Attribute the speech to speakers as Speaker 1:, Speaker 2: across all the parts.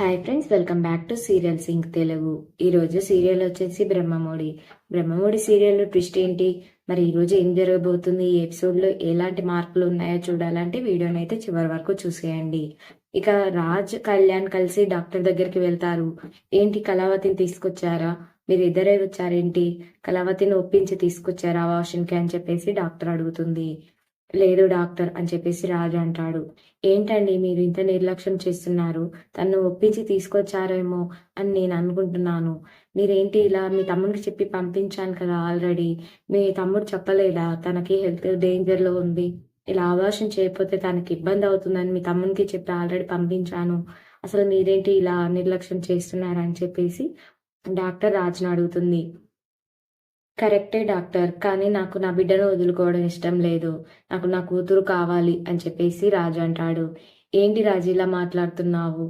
Speaker 1: Hi friends welcome back to serial Singh Telugu ఈరోజు serial వచ్చేసి Brahmamudi Brahmamudi serial twist ఏంటి? మరి ఈరోజు ఏం జరగబోతుంది? ఈ ఎపిసోడ్లో ఎలాంటి మార్పులు ఉన్నాయో చూడాలంటే వీడియోని అయితే చివరి వరకు చూసేయండి. ఇక రాజ్ కళ్యాణ్ కలిసి డాక్టర్ దగ్గరికి వెళ్తారు. ఏంటి కళావతిని తీసుకొచ్చారా? మీరు ఇద్దరే వచ్చారేంటి? కళావతిని ఒప్పించి తీసుకొచ్చారా? వాషింగ్కి అని చెప్పేసి డాక్టర్ అడుగుతుంది. లేదు డాక్టర్ అని చెప్పేసి రాజు అంటాడు. ఏంటండి మీరు ఇంత నిర్లక్ష్యం చేస్తున్నారు? తను ఒప్పించి తీసుకొచ్చారేమో అని నేను అనుకుంటున్నాను. మీరేంటి ఇలా మీ తమ్ముడికి చెప్పి పంపించాను కదా ఆల్రెడీ. మీ తమ్ముడు చెప్పలేదా? తనకి హెల్త్ డేంజర్లో ఉంది. ఇలా ఆవాసం చేయకపోతే తనకి ఇబ్బంది అవుతుందని మీ తమ్మునికి చెప్పి ఆల్రెడీ పంపించాను. అసలు మీరేంటి ఇలా నిర్లక్ష్యం చేస్తున్నారని చెప్పేసి డాక్టర్ రాజును అడుగుతుంది. కరెక్టే డాక్టర్ కానీ నాకు నా బిడ్డను వదులుకోవడం ఇష్టం లేదు. నాకు నా కూతురు కావాలి అని చెప్పేసి రాజు అంటాడు. ఏంటి రాజు ఇలా మాట్లాడుతున్నావు?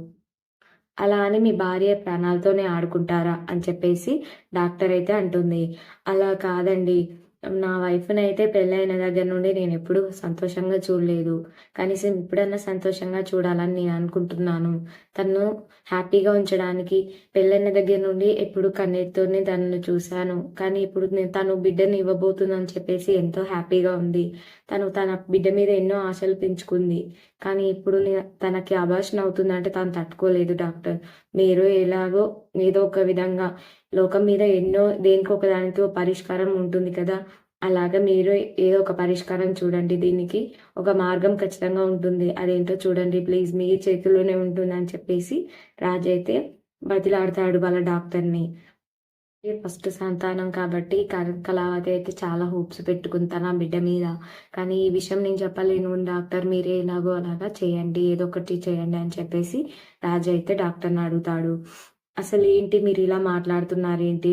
Speaker 1: అలా అని మీ భార్య ప్రాణాలతోనే ఆడుకుంటారా అని చెప్పేసి డాక్టర్ అయితే అంటుంది. అలా కాదండి. నా వైఫ్ని అయితే పెళ్ళైన దగ్గర నుండి నేను ఎప్పుడూ సంతోషంగా చూడలేదు. కనీసం ఇప్పుడన్నా సంతోషంగా చూడాలని నేను అనుకుంటున్నాను. తను హ్యాపీగా ఉంచడానికి పెళ్ళైన దగ్గర నుండి ఎప్పుడు కన్నీటితోనే తనను చూశాను. కానీ ఇప్పుడు నేను తను బిడ్డని ఇవ్వబోతుందని చెప్పేసి ఎంతో హ్యాపీగా ఉంది. తను తన బిడ్డ మీద ఎన్నో ఆశలు పెంచుకుంది. కానీ ఇప్పుడు తనకి అభాషణ అవుతుందంటే తను తట్టుకోలేదు డాక్టర్. మీరు ఎలాగో ఏదో ఒక విధంగా లోకం మీద ఎన్నో దేనికి ఒక ఒక పరిష్కారం ఉంటుంది కదా? అలాగా మీరు ఏదో ఒక పరిష్కారం చూడండి. దీనికి ఒక మార్గం ఖచ్చితంగా ఉంటుంది. అదేంటో చూడండి. ప్లీజ్ మీ చేతుల్లోనే ఉంటుంది అని చెప్పేసి రాజు అయితే బతిలాడతాడు వాళ్ళ డాక్టర్ని. ఫస్ట్ సంతానం కాబట్టి కర- కళావతి అయితే చాలా హోప్స్ పెట్టుకుంది తన బిడ్డ మీద. కానీ ఈ విషయం నేను చెప్పలేను. డాక్టర్ మీరే ఎలాగో అలాగా చేయండి. ఏదో ఒకటి చేయండి అని చెప్పేసి రాజు అయితే డాక్టర్ని అడుగుతాడు. అసలు ఏంటి మీరు ఇలా మాట్లాడుతున్నారు ఏంటి?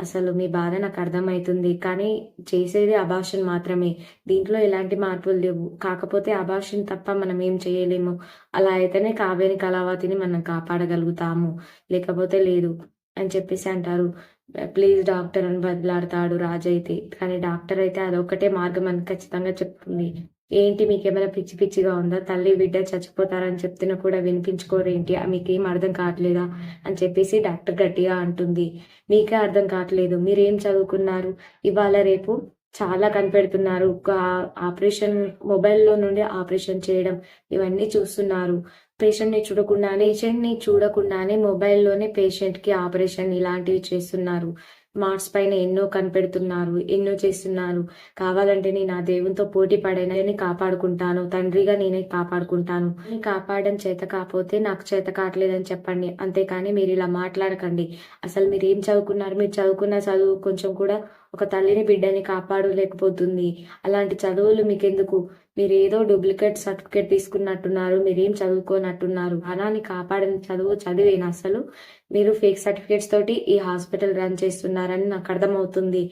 Speaker 1: అసలు మీ బాధ నాకు అర్థమవుతుంది కానీ చేసేది అభాషన్ మాత్రమే. దీంట్లో ఎలాంటి మార్పులు లేవు. కాకపోతే అభాషన్ తప్ప మనం ఏం చేయలేము. అలా అయితేనే కావేరి కళావతిని మనం కాపాడగలుగుతాము. లేకపోతే లేదు అని చెప్పేసి అంటారు. ప్లీజ్ డాక్టర్ అని బదిలాడతాడు రాజు అయితే. కానీ డాక్టర్ అయితే అదొక్కటే మార్గం అని ఖచ్చితంగా చెప్తుంది. ఏంటి మీకేమైనా పిచ్చి పిచ్చిగా ఉందా? తల్లి బిడ్డ చచ్చిపోతారని చెప్తున్నా కూడా వినిపించుకోరేంటి? ఆ మీకేం అర్థం కావట్లేదా? అని చెప్పేసి డాక్టర్ గట్టిగా అంటుంది. మీకే అర్థం కావట్లేదు. మీరేం చదువుకున్నారు? ఇవాళ రేపు చాలా కనిపెడుతున్నారు. ఒక ఆపరేషన్ మొబైల్లో నుండి ఆపరేషన్ చేయడం ఇవన్నీ చూస్తున్నారు. పేషెంట్ని చూడకుండానే పేషెంట్ని చూడకుండానే మొబైల్లోనే పేషెంట్కి ఆపరేషన్ ఇలాంటివి చేస్తున్నారు. మార్క్స్ పైన ఎన్నో కనిపెడుతున్నారు ఎన్నో చేస్తున్నారు. కావాలంటే నేను ఆ దేవునితో పోటీ పడైనా కాపాడుకుంటాను. తండ్రిగా నేనే కాపాడుకుంటాను. కాపాడడం చేత కాకపోతే నాకు చేత కావట్లేదని చెప్పండి. అంతేకాని మీరు ఇలా మాట్లాడకండి. అసలు మీరు ఏం చదువుకున్నారు? మీరు చదువుకున్న చదువు కొంచెం కూడా ఒక తల్లిని బిడ్డని కాపాడలేకపోతుంది. అలాంటి చదువులు మీకెందుకు? మీరు ఏదో డూప్లికేట్ సర్టిఫికేట్ తీసుకున్నట్టున్నారు మీరేం చదువుకోనట్టున్నారు అనాన్ని కాపాడని చదువు చదివేను అసలు? మీరు ఫేక్ సర్టిఫికేట్స్ తోటి ఈ హాస్పిటల్ రన్ చేస్తున్నారని నాకు అర్థమవుతుంది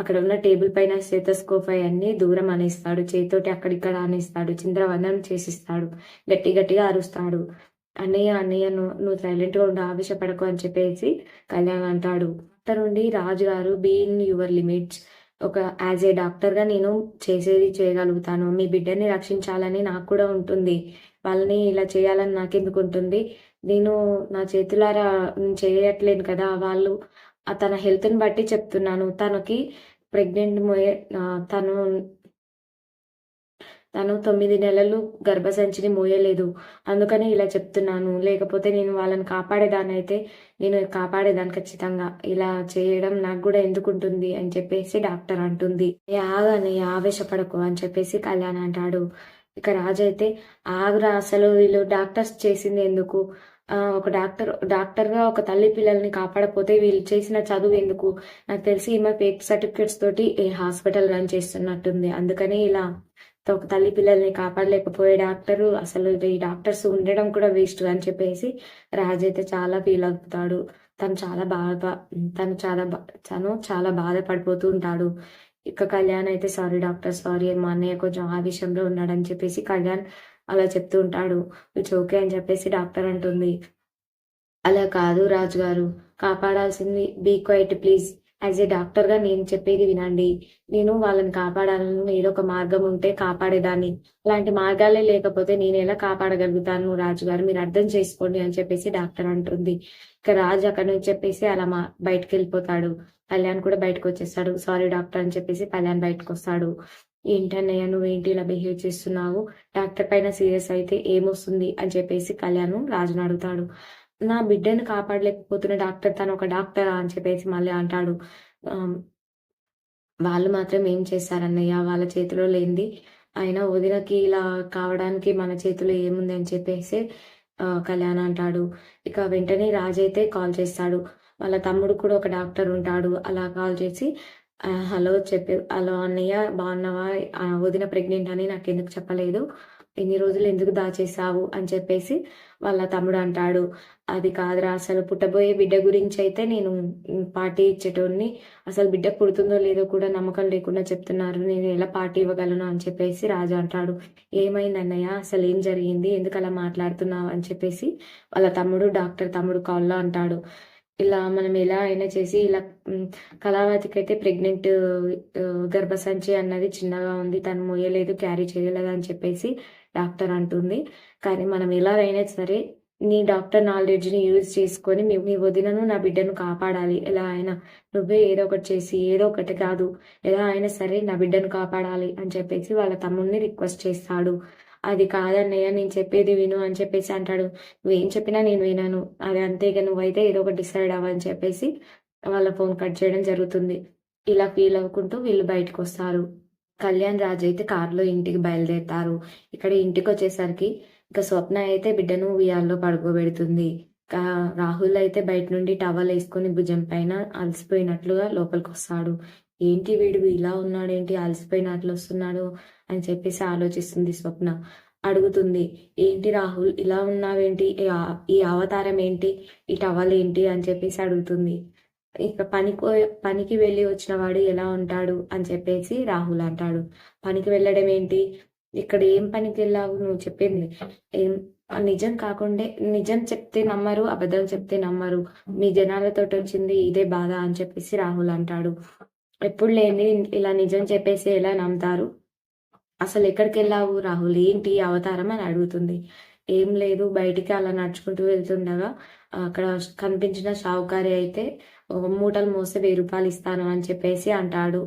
Speaker 1: అక్కడ ఉన్న టేబుల్ పైన స్టెథోస్కోప్ అన్ని దూరం అనేస్తాడు. చేతితోటి అక్కడిక్కడ అనేస్తాడు. చింద్రవందనం చేసిస్తాడు. గట్టి గట్టిగా అరుస్తాడు. అన్నయ్య అన్నయ్య నువ్వు నువ్వు సైలెంట్గా ఉండి ఆవేశపడకు అని చెప్పేసి కళ్యాణ్ అంటాడు. అక్కడ నుండి Raju garu in your limits ఒక యాజ్ ఏ డాక్టర్గా నేను చేసేది చేయగలుగుతాను. మీ బిడ్డని రక్షించాలని నాకు కూడా ఉంటుంది. వాళ్ళని ఇలా చేయాలని నాకెందుకు ఉంటుంది? నేను నా చేతులారా చేయట్లేను కదా. వాళ్ళు తన హెల్త్ని బట్టి చెప్తున్నాను. తనకి ప్రెగ్నెంట్ మోయే తను తను తొమ్మిది నెలలు గర్భసంచిని మోయలేదు. అందుకని ఇలా చెప్తున్నాను. లేకపోతే నేను వాళ్ళని కాపాడేదాన్ని అయితే నేను కాపాడేదాన్ని ఖచ్చితంగా. ఇలా చేయడం నాకు కూడా ఎందుకుంటుంది అని చెప్పేసి డాక్టర్ అంటుంది. "ఏ ఆగని ఆవేశపడకు అని చెప్పేసి కళ్యాణ్ అంటాడు. ఇక రాజు అయితే ఆగ్రా అసలు వీళ్ళు డాక్టర్స్ చేసింది ఎందుకు? ఒక డాక్టర్ డాక్టర్గా ఒక తల్లి పిల్లల్ని కాపాడపోతే వీళ్ళు చేసిన చదువు ఎందుకు? నాకు తెలిసి ఈమె పేపర్ సర్టిఫికేట్స్ తోటి ఈ హాస్పిటల్ రన్ చేస్తున్నట్టుంది. అందుకని ఇలా ఒక తల్లి పిల్లల్ని కాపాడలేకపోయే డాక్టరు అసలు ఈ డాక్టర్స్ ఉండడం కూడా వేస్ట్ అని చెప్పేసి రాజు అయితే చాలా ఫీల్ అవుతాడు. తను చాలా బాధ తను చాలా బా- తను చాలా బాధపడిపోతూ ఉంటాడు. ఇక కళ్యాణ్ అయితే సారీ డాక్టర్ సారీ మా అన్నయ్య కొంచెం ఆ విషయంలో ఉన్నాడని చెప్పేసి కళ్యాణ్ అలా చెప్తూ ఉంటాడు. ఇట్స్ ఓకే అని చెప్పేసి డాక్టర్ అంటుంది. అలా కాదు రాజు గారు కాపాడాల్సింది be quiet please. As a డాక్టర్గా నేను చెప్పేది వినండి. నేను వాళ్ళని కాపాడాలని ఏదో ఒక మార్గం ఉంటే కాపాడేదాన్ని. అలాంటి మార్గాలే లేకపోతే నేను ఎలా కాపాడగలుగుతాను? రాజు గారు మీరు అర్థం చేసుకోండి అని చెప్పేసి డాక్టర్ అంటుంది. ఇక రాజు అక్కడ నుంచి చెప్పేసి అలా మా బయటకు వెళ్ళిపోతాడు. కళ్యాణ్ కూడా బయటకు వచ్చేస్తాడు. సారీ డాక్టర్ అని చెప్పేసి కళ్యాణ్ బయటకు వస్తాడు. ఏంటన్నయ్య నువ్వేంటి ఇలా బిహేవ్ చేస్తున్నావు? డాక్టర్ పైన సీరియస్ అయితే ఏమొస్తుంది? అని చెప్పేసి కళ్యాణ్ రాజును అడుగుతాడు. నా బిడ్డను కాపాడలేకపోతున్న డాక్టర్ తను ఒక డాక్టరా అని చెప్పేసి మళ్ళీ అంటాడు. వాళ్ళు మాత్రం ఏం చేశారన్నయ్య? వాళ్ళ చేతిలో లేనిది. అయినా వదినకి ఇలా కావడానికి మన చేతిలో ఏముంది అని చెప్పేసి కళ్యాణ్ అంటాడు. ఇక వెంటనే రాజు అయితే కాల్ చేస్తాడు. వాళ్ళ తమ్ముడు కూడా ఒక డాక్టర్ ఉంటాడు. అలా కాల్ చేసి హలో చెప్పి హలో అన్నయ్య బాగున్నావా? ఆ, వదిన ప్రెగ్నెంట్ అని నాకు ఎందుకు చెప్పలేదు. ఎన్ని రోజులు ఎందుకు దాచేసావు అని చెప్పేసి వాళ్ళ తమ్ముడు అంటాడు. అది కాదురా అసలు పుట్టబోయే బిడ్డ గురించి అయితే నేను పార్టీ ఇచ్చేటోడిని అసలు బిడ్డ పుడుతుందో లేదో కూడా నమ్మకం లేకుండా చెప్తున్నారు. నేను ఎలా పార్టీ ఇవ్వగలను? అని చెప్పేసి రాజు అంటాడు. ఏమైంది అన్నయ్య? అసలు ఏం జరిగింది? ఎందుకు అలా మాట్లాడుతున్నావు? అని చెప్పేసి వాళ్ళ తమ్ముడు డాక్టర్ తమ్ముడు కాల్లో అంటాడు. ఇలా మనం ఎలా అయినా చేసి ఇలా కళావతికి అయితే ప్రెగ్నెంట్ గర్భసంచి అన్నది చిన్నగా ఉంది. తను మోయలేదు క్యారీ చేయలేదు అని చెప్పేసి డాక్టర్ అంటుంది. కానీ మనం ఎలాగైనా సరే నీ డాక్టర్ నాలెడ్జ్ని యూజ్ చేసుకొని మీ మీ వదినను నా బిడ్డను కాపాడాలి. ఎలా అయినా నువ్వే ఏదో ఒకటి చేసి ఏదో ఒకటి కాదు. ఎలా అయినా సరే నా బిడ్డను కాపాడాలి అని చెప్పేసి వాళ్ళ తమ్ముడిని రిక్వెస్ట్ చేస్తాడు. అది కాదన్నయ్య నేను చెప్పేది విను అని చెప్పేసి అంటాడు. నువ్వేం చెప్పినా నేను వినాను. అది అంతేగా నువ్వైతే ఏదో ఒకటి డిసైడ్ అవ్వని చెప్పేసి వాళ్ళ ఫోన్ కట్ చేయడం జరుగుతుంది. ఇలా ఫీల్ అవ్వకుంటూ వీళ్ళు బయటకు వస్తారు కళ్యాణ్ రాజు అయితే కారులో ఇంటికి బయలుదేరుతారు. ఇక్కడ ఇంటికి వచ్చేసరికి ఇక స్వప్న అయితే బిడ్డను ఉయ్యాల్లో పడుకోబెడుతుంది. ఇంకా రాహుల్ అయితే బయట నుండి టవల్ వేసుకొని భుజం పైన అలసిపోయినట్లుగా లోపలికి వస్తాడు ఏంటి వీడు? ఇలా ఉన్నాడేంటి? అలసిపోయినట్లు వస్తున్నాడు అని చెప్పేసి ఆలోచిస్తుంది స్వప్న. అడుగుతుంది ఏంటి రాహుల్? ఇలా ఉన్నావేంటి? ఈ అవతారం ఏంటి? ఈ టవల్ ఏంటి? అని చెప్పేసి అడుగుతుంది. ఇక పనికి పనికి వెళ్ళి వచ్చిన వాడు ఎలా ఉంటాడు అని చెప్పేసి రాహుల్ అంటాడు. పనికి వెళ్ళడం ఏంటి? ఇక్కడ ఏం పనికి వెళ్ళావు? నువ్వు చెప్పింది. ఏం నిజం కాకుండా నిజం చెప్తే నమ్మరు అబద్ధం చెప్తే నమ్మరు. మీ జనాలతో వచ్చింది ఇదే బాధ అని చెప్పేసి రాహుల్ అంటాడు. ఎప్పుడు లేని ఇలా నిజం చెప్పేసి ఎలా నమ్ముతారు? అసలు ఎక్కడికి వెళ్ళావు రాహుల్? ఏంటి అవతారం అని అడుగుతుంది. ఏం లేదు బయటికి అలా నడుచుకుంటూ వెళ్తుండగా అక్కడ కనిపించిన షావుకారి అయితే మూటలు మోస్తే వెయ్యి రూపాయలు ఇస్తాను అని చెప్పేసి అంటాడు.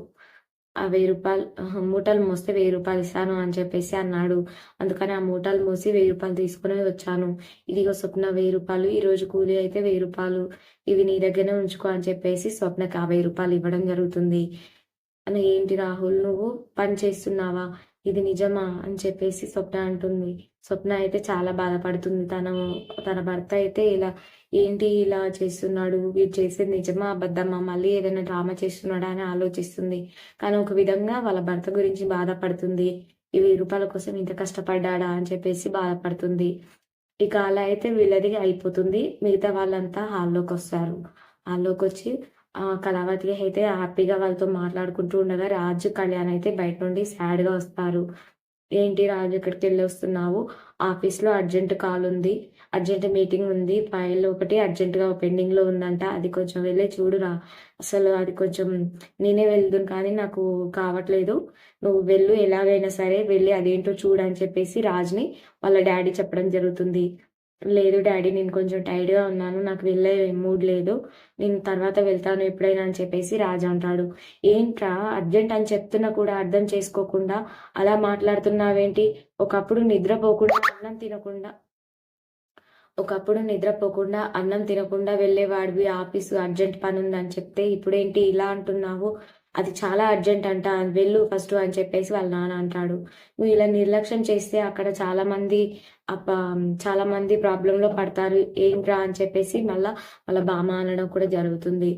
Speaker 1: ఆ వెయ్యి రూపాయలు మూటలు మోస్తే వెయ్యి రూపాయలు ఇస్తాను అని చెప్పేసి అన్నాడు. అందుకని ఆ మూటలు మోసి వెయ్యి రూపాయలు తీసుకుని వచ్చాను. ఇదిగో స్వప్న వెయ్యి రూపాయలు. ఈ రోజు కూలీ అయితే వెయ్యి రూపాయలు. ఇవి నీ దగ్గరనే ఉంచుకో అని చెప్పేసి స్వప్నకి ఆ వెయ్యి రూపాయలు ఇవ్వడం జరుగుతుంది. అని ఏంటి రాహుల్ నువ్వు పని చేస్తున్నావా? ఇది నిజమా? అని చెప్పేసి స్వప్న అంటుంది. స్వప్న అయితే చాలా బాధపడుతుంది. తను తన భర్త అయితే ఇలా ఏంటి ఇలా చేస్తున్నాడు? వీడు చేసేది నిజమా? అబద్ధమా? మళ్ళీ ఏదైనా డ్రామా చేస్తున్నాడా? అని ఆలోచిస్తుంది. కానీ ఒక విధంగా వాళ్ళ భర్త గురించి బాధపడుతుంది. ఈ వెయ్యి రూపాయల కోసం ఇంత కష్టపడ్డాడా? అని చెప్పేసి బాధపడుతుంది. ఇక అలా అయితే వీళ్ళది అయిపోతుంది. మిగతా వాళ్ళంతా హాల్లోకి వస్తారు. హాల్లోకి వచ్చి కళావతి అయితే హ్యాపీగా వాళ్ళతో మాట్లాడుకుంటూ ఉండగా రాజు కళ్యాణ్ అయితే బయట నుండి సాడ్గా గా వస్తారు. ఏంటి రాజు ఇక్కడికి వెళ్ళి వస్తున్నావు? ఆఫీస్లో అర్జెంట్ కాల్ ఉంది. అర్జెంట్ మీటింగ్ ఉంది. ఫైల్ ఒకటి అర్జెంటుగా పెండింగ్లో ఉందంట. అది కొంచెం వెళ్ళి చూడురా. అసలు అది కొంచెం నేనే వెళ్దును కానీ నాకు కావట్లేదు. నువ్వు వెళ్ళు. ఎలాగైనా సరే వెళ్ళి అదేంటో చూడు అని చెప్పేసి రాజుని వాళ్ళ డాడీ చెప్పడం జరుగుతుంది. లేదు డాడీ నేను కొంచెం టైర్డ్గా ఉన్నాను నాకు వెళ్ళే మూడ్ లేదు నేను తర్వాత వెళ్తాను ఎప్పుడైనా అని చెప్పేసి రాజు అంటాడు. ఏంట్రా అర్జెంట్ అని చెప్తున్నా కూడా అర్థం చేసుకోకుండా అలా మాట్లాడుతున్నావేంటి? ఒకప్పుడు నిద్రపోకుండా అన్నం తినకుండా ఒకప్పుడు నిద్రపోకుండా అన్నం తినకుండా వెళ్ళేవాడివి ఆఫీసు అర్జెంట్ పని ఉందని చెప్తే ఇప్పుడేంటి ఇలా అంటున్నావు? అది చాలా అర్జెంట్ అంట వెళ్ళు ఫస్ట్ అని చెప్పేసి వాళ్ళ నాన్న అంటాడు. నువ్వు ఇలా నిర్లక్ష్యం చేస్తే అక్కడ చాలా మంది చాలా మంది ప్రాబ్లం లో పడతారు ఏంట్రా అని చెప్పేసి మళ్ళా వాళ్ళ బామ అనడం కూడా జరుగుతుంది.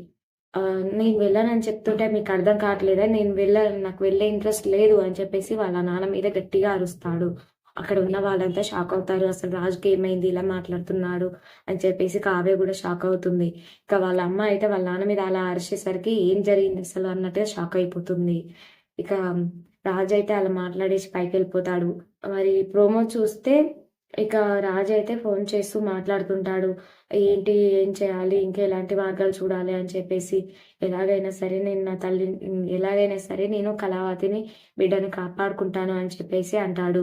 Speaker 1: నేను వెళ్ళానని చెప్తుంటే మీకు అర్థం కావట్లేదా? నేను వెళ్ళ నాకు వెళ్ళే ఇంట్రెస్ట్ లేదు అని చెప్పేసి వాళ్ళ నాన్న మీద గట్టిగా అరుస్తాడు. అక్కడ ఉన్న వాళ్ళంతా షాక్ అవుతారు అసలు రాజుకి ఏమైంది? ఇలా మాట్లాడుతున్నాడు అని చెప్పేసి కావ్య కూడా షాక్ అవుతుంది. ఇక వాళ్ళ అమ్మ అయితే వాళ్ళ నాన్న మీద అలా అరిచేసరికి ఏం జరిగింది అసలు అన్నట్టుగా షాక్ అయిపోతుంది. ఇక రాజు అయితే అలా మాట్లాడేసి పైకి వెళ్ళిపోతాడు. మరి ప్రోమో చూస్తే ఇక రాజు అయితే ఫోన్ చేస్తూ మాట్లాడుతుంటాడు ఏంటి ఏం చేయాలి? ఇంకా ఎలాంటి మార్గాలు చూడాలి? అని చెప్పేసి ఎలాగైనా సరే నేను నా తల్లి ఎలాగైనా సరే నేను కళావతిని బిడ్డను కాపాడుకుంటాను అని చెప్పేసి అంటాడు.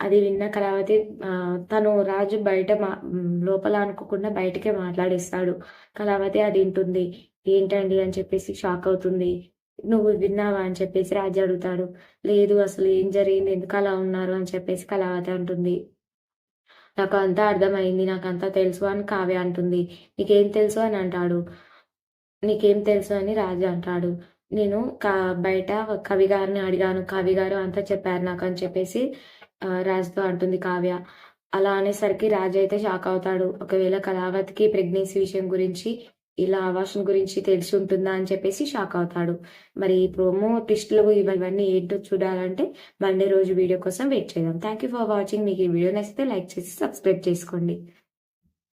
Speaker 1: అది విన్న కళావతి తను రాజు బయట మా లోపల అనుకోకుండా బయటకే మాట్లాడిస్తాడు. కళావతి అది వింటుంది. ఏంటండి? అని చెప్పేసి షాక్ అవుతుంది. నువ్వు విన్నావా? అని చెప్పేసి రాజు అడుగుతాడు. లేదు అసలు ఏం జరిగింది? ఎందుకు అలా ఉన్నారు? అని చెప్పేసి కళావతి అంటుంది. నాకు అంతా అర్థమైంది నాకు అంతా తెలుసు అని కావ్య అంటుంది. నీకేం తెలుసు అని అంటాడు. నీకేం తెలుసు అని రాజు అంటాడు. నేను కా బయట కవి గారిని అడిగాను. కవి గారు అంతా చెప్పారు నాకు అని చెప్పేసి రాజుతో అంటుంది కావ్య. అలా అనేసరికి రాజు అయితే షాక్ అవుతాడు. ఒకవేళ కళావతికి ప్రెగ్నెన్సీ విషయం గురించి ఇలా ఆవాసం గురించి తెలిసి ఉంటుందా అని చెప్పేసి షాక్ అవుతాడు. మరి ప్రోమో ట్విస్ట్లు ఇవన్నీ ఏంటో చూడాలంటే మండే రోజు వీడియో కోసం వెయిట్ చేద్దాం. థ్యాంక్ యూ ఫర్ వాచింగ్ మీకు ఈ వీడియో నచ్చితే లైక్ చేసి సబ్స్క్రైబ్ చేసుకోండి.